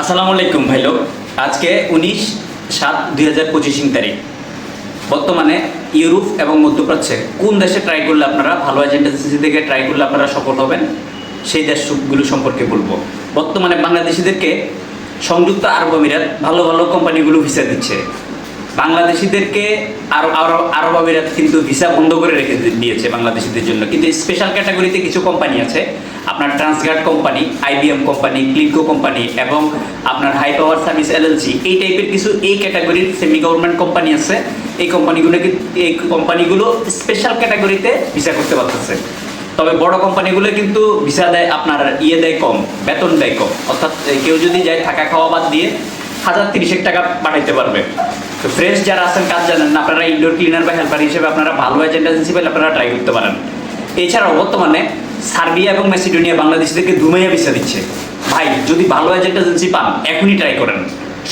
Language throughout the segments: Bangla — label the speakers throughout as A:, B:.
A: আসসালামু আলাইকুম ভাই লোক। আজকে উনিশ সাত দুই হাজার পঁচিশ তারিখ। বর্তমানে ইউরোপ এবং মধ্যপ্রাচ্যে কোন দেশে ট্রাই করলে আপনারা ভালো এজেন্ডেন্সি থেকে ট্রাই করলে আপনারা সফল হবেন, সেই দেশগুলো সম্পর্কে বলব। বর্তমানে বাংলাদেশিদেরকে সংযুক্ত আরব আমিরাত ভালো ভালো কোম্পানিগুলো ভিসা দিচ্ছে। বাংলাদেশিদেরকে আরও আরও আরব আমিরাত কিন্তু ভিসা বন্ধ করে রেখে দিয়েছে বাংলাদেশিদের জন্য। কিন্তু স্পেশাল ক্যাটাগরিতে কিছু কোম্পানি আছে। আপনার Transguard company IBM company Cleanco company এবং আপনার হাই পাওয়ার সার্ভিস এলএলসি এই টাইপের কিছু এই ক্যাটাগরির সেমি গভর্নমেন্ট কোম্পানি আছে। এই কোম্পানিগুলো এই কোম্পানিগুলো স্পেশাল ক্যাটাগরিতে ভিসা করতে পারতেছে। তবে বড় কোম্পানিগুলো কিন্তু ভিসা দেয়, আপনার ইয়ে দেয় কম, বেতন দেয় কম। অর্থাৎ কেউ যদি যায় থাকা খাওয়া বাদ দিয়ে হাজার তিরিশেক টাকা পাঠাইতে পারবে। তো ফ্রেশ যারা আছেন, কাজ জানেন আপনারা ইনডোর ক্লিনার বা হেল্পার হিসেবে আপনারা ভালো এজেন্ট এজেন্সি পেলে আপনারা ট্রাই করতে পারেন। এছাড়াও বর্তমানে সার্বিয়া এবং মেসিডোনিয়া বাংলাদেশিদেরকে দুমাইয়া ভিসা দিচ্ছে। ভাই, যদি ভালো এজেন্ট এজেন্সি পান, এখনই ট্রাই করেন,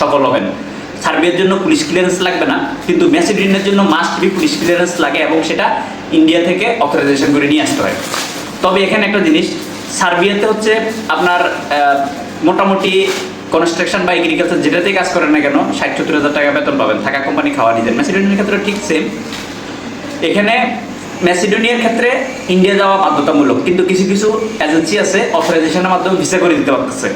A: সফল হবেন। সার্বিয়ার জন্য পুলিশ ক্লিয়ারেন্স লাগবে না, কিন্তু মেসিডোনিয়ার জন্য মাস্ট বি পুলিশ ক্লিয়ারেন্স লাগে এবং সেটা ইন্ডিয়া থেকে অথরাইজেশন করে নিয়ে আসতে হয়। তবে এখানে একটা জিনিস, সার্বিয়াতে হচ্ছে আপনার মোটামুটি কনস্ট্রাকশন বা এগ্রিকালচার যেটাতেই কাজ করেন না কেন, ষাট, সত্তর হাজার টাকা বেতন পাবেন। থাকা কোম্পানি খাওয়া নিজের। মেসিডোনিয়ার ক্ষেত্রে ঠিক সেম এখানে ম্যাসিডোনিয়ার ক্ষেত্রে ইন্ডিয়া যাওয়া বাধ্যতামূলক, কিন্তু কিছু কিছু এজেন্সি আছে অথরাইজেশনের মাধ্যমে ভিসা করে দিতে পারতেছে।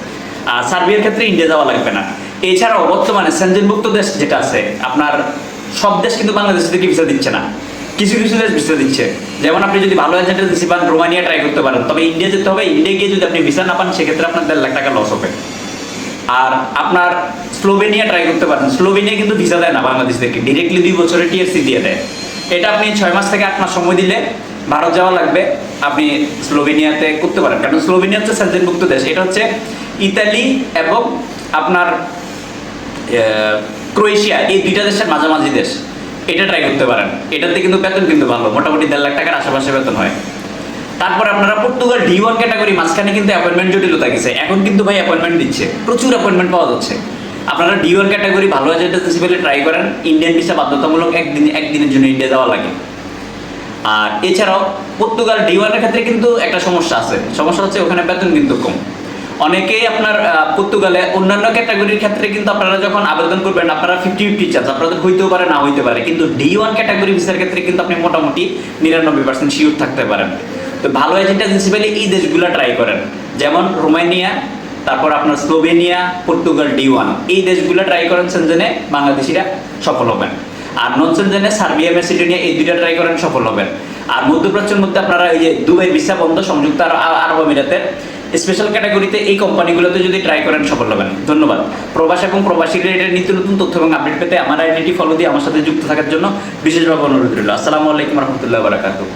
A: আর সার্বিয়ার ক্ষেত্রে ইন্ডিয়া যাওয়া লাগবে না। এছাড়াও বর্তমানে সেনজেনভুক্ত দেশ যেটা আছে, আপনার সব দেশ কিন্তু বাংলাদেশ থেকে ভিসা দিচ্ছে না। কিছু কিছু দেশ ভিসা দিচ্ছে। যেমন আপনি যদি ভালো এজেন্ট এজেন্সি পান রোমানিয়া ট্রাই করতে পারেন। তবে ইন্ডিয়া যেতে হবে। ইন্ডিয়া গিয়ে যদি আপনি ভিসা না পান, সেক্ষেত্রে আপনার দেড় লাখ টাকা লস হবে। আর আপনার স্লোভেনিয়া ট্রাই করতে পারেন। স্লোভেনিয়া কিন্তু ভিসা দেয় না বাংলাদেশ থেকে ডিরেক্টলি দুই বছরের টিএসসি দিয়ে দেয়। এটা আপনি ছয় মাস থেকে আট মাস সময় দিলে ভারত যাওয়া লাগবে, আপনি স্লোভেনিয়াতে করতে পারেন। কারণ স্লোভেনিয়া হচ্ছে সেন্ট্রেলভুক্ত দেশ, এটা হচ্ছে ইতালি এবং আপনার ক্রোয়েশিয়া, এই দুইটা দেশের মাঝামাঝি দেশ। এটা ট্রাই করতে পারেন। এটাতে কিন্তু বেতন কিন্তু ভালো, মোটামুটি দেড় লাখ টাকার আশেপাশে বেতন হয়। তারপর আপনারা পর্তুগাল ডি ওয়ান ক্যাটাগরি মাঝখানে কিন্তু অ্যাপয়েন্টমেন্ট জটিলতা গেছে। এখন কিন্তু ভাই অ্যাপয়েন্টমেন্ট দিচ্ছে। প্রচুর অ্যাপয়েন্টমেন্ট পাওয়া যাচ্ছে। আপনারা ডি ওয়ান ক্যাটাগরি ভালো এজেন্ট পেলে ট্রাই করেন ইন্ডিয়ান ভিসা বাধ্যতামূলক একদিন একদিনের জন্য ইন্ডিয়া যাওয়া লাগে। আর এছাড়াও পর্তুগাল ডি ওয়ানের ক্ষেত্রে কিন্তু একটা সমস্যা আছে। সমস্যা হচ্ছে ওখানে বেতন কিন্তু কম। অনেকেই আপনার পর্তুগালে অন্যান্য ক্যাটাগরির ক্ষেত্রে কিন্তু আপনারা যখন আবেদন করবেন, আপনারা ফিফটি ফিফটি চান্স আপনাদের হইতেও পারে, না হইতে পারে। কিন্তু ডি ওয়ান ক্যাটাগরি ভিসার ক্ষেত্রে কিন্তু আপনি মোটামুটি নিরানব্বই পার্সেন্ট শিওর থাকতে পারেন। তো ভালো এজেন্ট এজেন্সি পেলে এই দেশগুলো ট্রাই করেন। যেমন রোমানিয়া, তারপর আপনার স্লোভেনিয়া, পর্তুগাল ডি ওয়ান এই দেশগুলো ট্রাই করেন সেনজেনে বাংলাদেশিরা সফল হবেন। আর নন সেনজেনে সার্বিয়া মেসিডোনিয়া এই দুইটা ট্রাই করেন, সফল হবেন। আর মধ্যপ্রাচ্যের মধ্যে আপনারা এই যে দুবাই, ভিসা বন্ধ, সংযুক্ত আরব আমিরাতের স্পেশাল ক্যাটাগরিতে এই কোম্পানিগুলোতে যদি ট্রাই করেন, সফল হবেন। ধন্যবাদ। প্রবাস এবং প্রবাসী রিলেটেড নিত্য নতুন তথ্য এবং আপডেট পেতে আমার আইডেন্টি ফলো দিয়ে আমার সাথে যুক্ত থাকার জন্য বিশেষভাবে অনুরোধ রইল। আসসালামু আলাইকুম রহমতুল্লাহ বারাকাতুহ।